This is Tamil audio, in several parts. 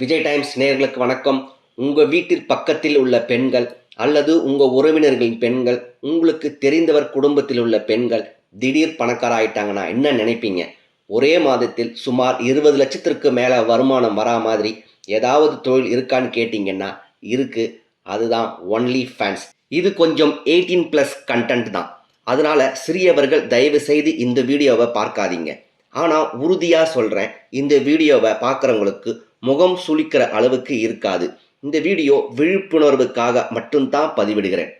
விஜய் டைம்ஸ் நேர்களுக்கு வணக்கம். உங்கள் வீட்டில் பக்கத்தில் உள்ள பெண்கள் அல்லது உங்கள் உறவினர்களின் பெண்கள் உங்களுக்கு தெரிந்தவர் குடும்பத்தில் உள்ள பெண்கள் திடீர் பணக்காராயிட்டாங்கன்னா என்ன நினைப்பீங்க? ஒரே மாதத்தில் சுமார் இருபது லட்சத்திற்கு மேலே வருமானம் வரா மாதிரி ஏதாவது தொழில் இருக்கான்னு கேட்டிங்கன்னா இருக்குது அதுதான் ஒன்லி ஃபேன்ஸ் இது கொஞ்சம் எயிட்டீன் ப்ளஸ் கண்டென்ட் தான். அதனால் சிறியவர்கள் தயவு செய்து இந்த வீடியோவை பார்க்காதீங்க. ஆனால் உறுதியாக சொல்கிறேன் இந்த வீடியோவை பார்க்குறவங்களுக்கு முகம் சுளிக்கிற அளவுக்கு இருக்காது. இந்த வீடியோ விழிப்புணர்வுக்காக மட்டும்தான் பதிவிடுகிறேன்.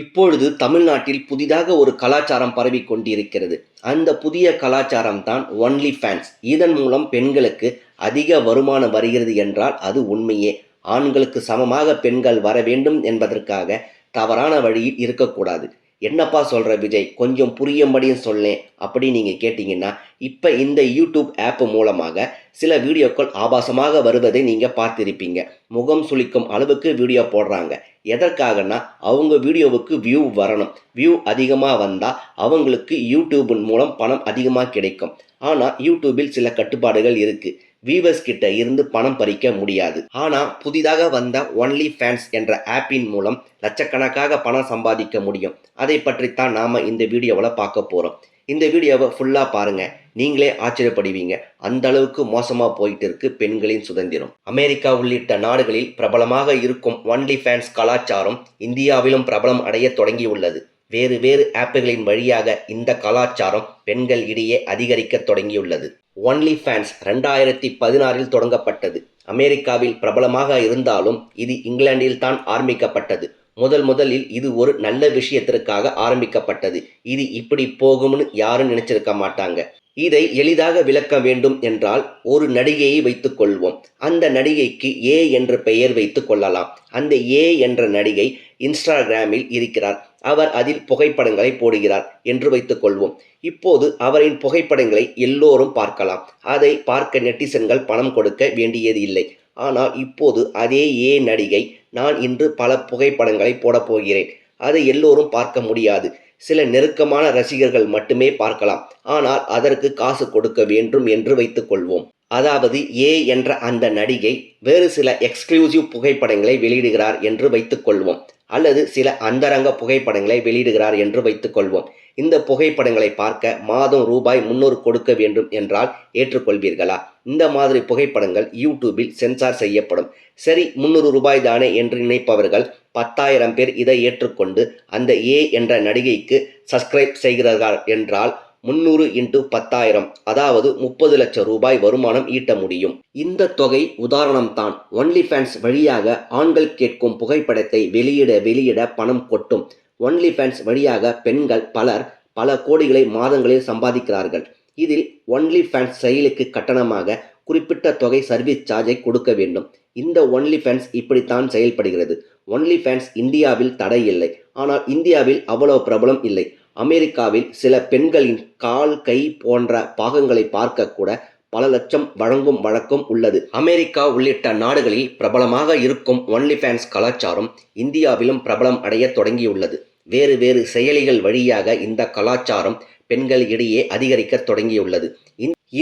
இப்பொழுது தமிழ்நாட்டில் புதிதாக ஒரு கலாச்சாரம் பரவி கொண்டிருக்கிறது அந்த புதிய கலாச்சாரம் தான் ஒன்லி ஃபேன்ஸ் இதன் மூலம் பெண்களுக்கு அதிக வருமானம் வருகிறது என்றால் அது உண்மையே. ஆண்களுக்கு சமமாக பெண்கள் வர வேண்டும் என்பதற்காக தவறான வழியில் இருக்கக்கூடாது. என்னப்பா சொல்கிற விஜய்? கொஞ்சம் புரியும்படியும் சொல்லேன் அப்படின்னு நீங்கள் கேட்டிங்கன்னா இப்போ இந்த யூடியூப் ஆப் மூலமாக சில வீடியோக்கள் ஆபாசமாக வருவதை நீங்கள் பார்த்துருப்பீங்க. முகம் சுளிக்கும் அளவுக்கு வீடியோ போடுறாங்க. எதற்காகனா அவங்க வீடியோவுக்கு வியூ வரணும். வியூ அதிகமாக வந்தால் அவங்களுக்கு யூடியூபின் மூலம் பணம் அதிகமாக கிடைக்கும். ஆனால் யூடியூபில் சில கட்டுப்பாடுகள் இருக்குது வீவர்ஸ் கிட்ட இருந்து பணம் பறிக்க முடியாது. ஆனால் புதிதாக வந்த ஒன்லி ஃபேன்ஸ் என்ற ஆப்பின் மூலம் லட்சக்கணக்காக பணம் சம்பாதிக்க முடியும். அதை பற்றித்தான் நாம் இந்த வீடியோவில் பார்க்க போகிறோம் இந்த வீடியோவை ஃபுல்லாக பாருங்கள் நீங்களே ஆச்சரியப்படுவீங்க. அந்த அளவுக்கு மோசமாக போயிட்டு இருக்கு பெண்களின் சுதந்திரம். அமெரிக்கா உள்ளிட்ட நாடுகளில் பிரபலமாக இருக்கும் ஒன்லி ஃபேன்ஸ் கலாச்சாரம் இந்தியாவிலும் பிரபலம் அடைய தொடங்கியுள்ளது. வேறு வேறு ஆப்புகளின் வழியாக இந்த கலாச்சாரம் பெண்கள் இடையே அதிகரிக்க தொடங்கியுள்ளது. ஒன்லி ஃபேன்ஸ் ரெண்டாயிரத்தி பதினாறில் தொடங்கப்பட்டது. அமெரிக்காவில் பிரபலமாக இருந்தாலும் இது இங்கிலாந்தில் தான் ஆரம்பிக்கப்பட்டது. முதல் முதலில் இது ஒரு நல்ல விஷயத்திற்காக ஆரம்பிக்கப்பட்டது. இது இப்படி போகும்னு யாரும் நினைச்சிருக்க மாட்டாங்க. இதை எளிதாக விளக்க வேண்டும் என்றால் ஒரு நடிகையை வைத்துக் கொள்வோம். அந்த நடிகைக்கு ஏ என்ற பெயர் வைத்துக் கொள்ளலாம். அந்த ஏ என்ற நடிகை இன்ஸ்டாகிராமில் இருக்கிறார். அவர் அதில் புகைப்படங்களை போடுகிறார் என்று வைத்துக் கொள்வோம் இப்போது அவரின் புகைப்படங்களை எல்லோரும் பார்க்கலாம். அதை பார்க்க நெட்டிசன்கள் பணம் கொடுக்க வேண்டியது இல்லை. ஆனால் இப்போது அதே ஏ நடிகை நான் இன்று பல புகைப்படங்களை போடப் போகிறேன். அதை எல்லோரும் பார்க்க முடியாது. சில நெருக்கமான ரசிகர்கள் மட்டுமே பார்க்கலாம். ஆனால் அதற்கு காசு கொடுக்க வேண்டும் என்று வைத்துக் கொள்வோம் அதாவது ஏ என்ற அந்த நடிகை வேறு சில எக்ஸ்க்ளூசிவ் புகைப்படங்களை வெளியிடுகிறார் என்று வைத்துக்கொள்வோம். அல்லது சில அந்தரங்க புகைப்படங்களை வெளியிடுகிறார் என்று வைத்துக்கொள்வோம். இந்த புகைப்படங்களை பார்க்க மாதம் ரூபாய் முன்னூறு கொடுக்க வேண்டும் என்றால் ஏற்றுக்கொள்வீர்களா? இந்த மாதிரி புகைப்படங்கள் யூடியூபில் சென்சார் செய்யப்படும். சரி முந்நூறு ரூபாய் தானே என்று நினைப்பவர்கள் பத்தாயிரம் பேர் இதை ஏற்றுக்கொண்டு அந்த ஏ என்ற நடிகைக்கு சப்ஸ்கிரைப் செய்கிறார்கள் என்றால் முந்நூறு இன்ட்டு பத்தாயிரம் அதாவது முப்பது லட்சம் ரூபாய் வருமானம் ஈட்ட முடியும். இந்த தொகை உதாரணம் தான் ஒன்லி ஃபேன்ஸ் வழியாக ஆண்கள் கேட்கும் புகைப்படத்தை வெளியிட வெளியிட பணம் கொட்டும். ஒன்லி ஃபேன்ஸ் வழியாக பெண்கள் பலர் பல கோடிகளை மாதங்களில் சம்பாதிக்கிறார்கள். இதில் ஒன்லி ஃபேன்ஸ் செயலுக்கு கட்டணமாக குறிப்பிட்ட தொகை சர்வீஸ் சார்ஜை கொடுக்க வேண்டும். இந்த ஒன்லி ஃபேன்ஸ் இப்படித்தான் செயல்படுகிறது. ஒன்லி ஃபேன்ஸ் இந்தியாவில் தடை இல்லை. ஆனால் இந்தியாவில் அவ்வளவு பிரபலம் இல்லை. அமெரிக்காவில் சில பெண்களின் கால் கை போன்ற பாகங்களை பார்க்க கூட பல லட்சம் வழங்கும் வழக்கம் உள்ளது. அமெரிக்கா உள்ளிட்ட நாடுகளில் பிரபலமாக இருக்கும் ஒன்லி ஃபேன்ஸ் கலாச்சாரம் இந்தியாவிலும் பிரபலம் அடைய தொடங்கியுள்ளது. வேறு வேறு செயலிகள் வழியாக இந்த கலாச்சாரம் பெண்கள் இடையே அதிகரிக்க தொடங்கியுள்ளது.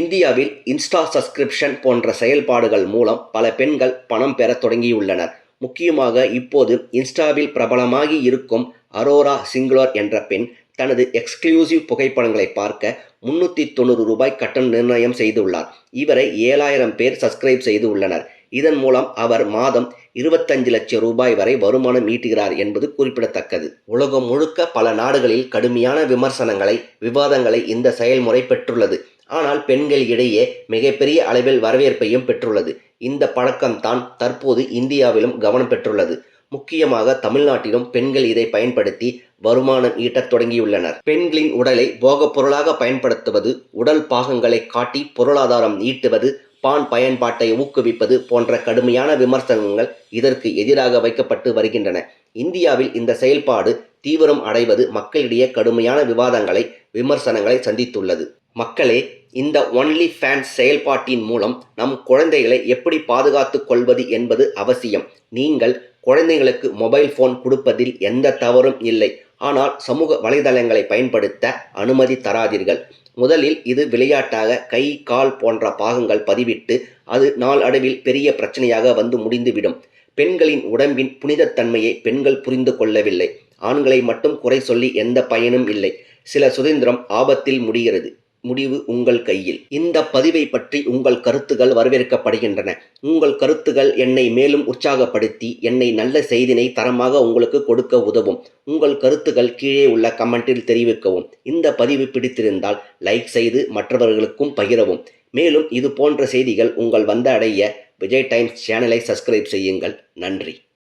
இந்தியாவில் இன்ஸ்டா சப்ஸ்கிரிப்ஷன் போன்ற செயல்பாடுகள் மூலம் பல பெண்கள் பணம் பெற தொடங்கியுள்ளனர். முக்கியமாக இப்போது இன்ஸ்டாவில் பிரபலமாகி இருக்கும் அரோரா சிங்குலர் என்ற பெண் தனது எக்ஸ்க்ளூசிவ் புகைப்படங்களை பார்க்க முன்னூற்றி தொண்ணூறு ரூபாய் கட்டணம் நிர்ணயம் செய்துள்ளார். இவரை ஏழாயிரம் பேர் சப்ஸ்கிரைப் செய்து உள்ளனர். இதன் மூலம் அவர் மாதம் இருபத்தஞ்சு லட்சம் ரூபாய் வரை வருமானம் ஈட்டுகிறார் என்பது குறிப்பிடத்தக்கது. உலகம் முழுக்க பல நாடுகளில் கடுமையான விமர்சனங்களை விவாதங்களை இந்த செயல்முறை பெற்றுள்ளது. ஆனால் பெண்கள் இடையே மிகப்பெரிய அளவில் வரவேற்பையும் பெற்றுள்ளது. இந்த பழக்கம்தான் தற்போது இந்தியாவிலும் கவனம் பெற்றுள்ளது. முக்கியமாக தமிழ்நாட்டிலும் பெண்கள் இதை பயன்படுத்தி வருமானம் ஈட்டத் தொடங்கியுள்ளனர். பெண்களின் உடலை போகப் பொருளாக பயன்படுத்துவது உடல் பாகங்களை காட்டி பொருளாதாரம் ஈட்டுவது பான் பயன்பாட்டை ஊக்குவிப்பது போன்ற கடுமையான விமர்சனங்கள் இதற்கு எதிராக வைக்கப்பட்டு வருகின்றன. இந்தியாவில் இந்த செயல்பாடு தீவிரம் அடைவது மக்களிடையே கடுமையான விவாதங்களை விமர்சனங்களை சந்தித்துள்ளது. மக்களே இந்த ஒன்லி ஃபேன்ஸ் செயல்பாட்டின் மூலம் நம் குழந்தைகளை எப்படி பாதுகாத்துக் கொள்வது என்பது அவசியம். நீங்கள் குழந்தைகளுக்கு மொபைல் ஃபோன் கொடுப்பதில் எந்த தவறும் இல்லை. ஆனால் சமூக வலைதளங்களை பயன்படுத்த அனுமதி தராதீர்கள். முதலில் இது விளையாட்டாக கை கால் போன்ற பாகங்கள் பதிவிட்டு அது நாளடைவில் பெரிய பிரச்சனையாக வந்து முடிந்துவிடும். பெண்களின் உடம்பின் புனிதத்தன்மையை பெண்கள் புரிந்து கொள்ளவில்லை. ஆண்களை மட்டும் குறை சொல்லி எந்த பயனும் இல்லை. சில சுதந்திரம் ஆபத்தில் முடிகிறது. முடிவு உங்கள் கையில். இந்த பதிவை பற்றி உங்கள் கருத்துகள் வரவேற்கப்படுகின்றன. உங்கள் கருத்துகள் என்னை மேலும் உற்சாகப்படுத்தி என்னை நல்ல செய்தினை தரமாக உங்களுக்கு கொடுக்க உதவும். உங்கள் கருத்துகள் கீழே உள்ள கமெண்டில் தெரிவிக்கவும். இந்த பதிவு பிடித்திருந்தால் லைக் செய்து மற்றவர்களுக்கும் பகிரவும். மேலும் இது போன்ற செய்திகள் உங்கள் வந்த அடைய விஜய் டைம்ஸ் சேனலை சப்ஸ்கிரைப் செய்யுங்கள். நன்றி.